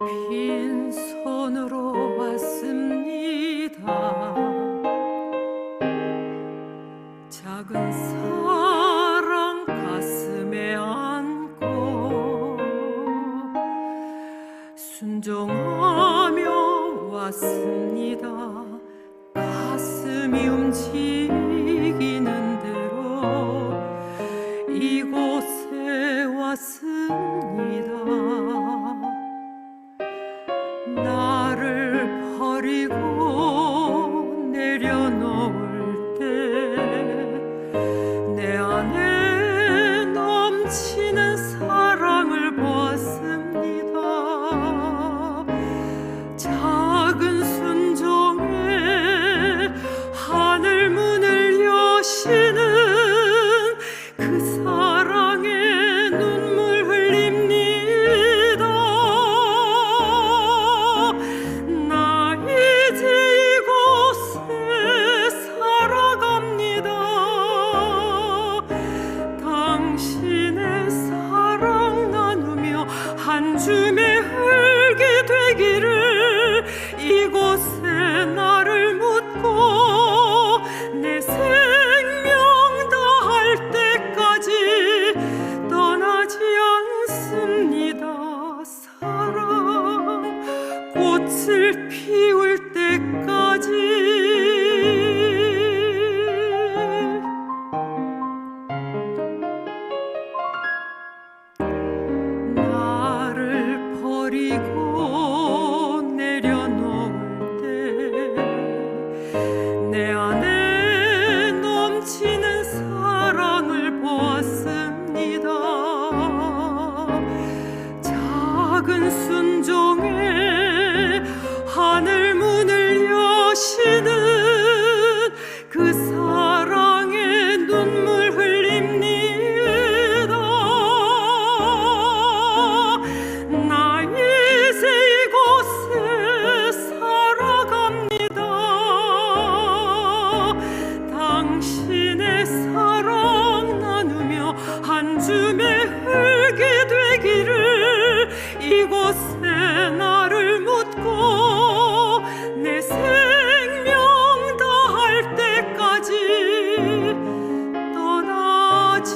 빈손으로 왔습니다. 작은 사랑 가슴에 안고 순종하며 왔습니다. 가슴이 움직이는 대로 이곳에 왔습니다. 보고 listen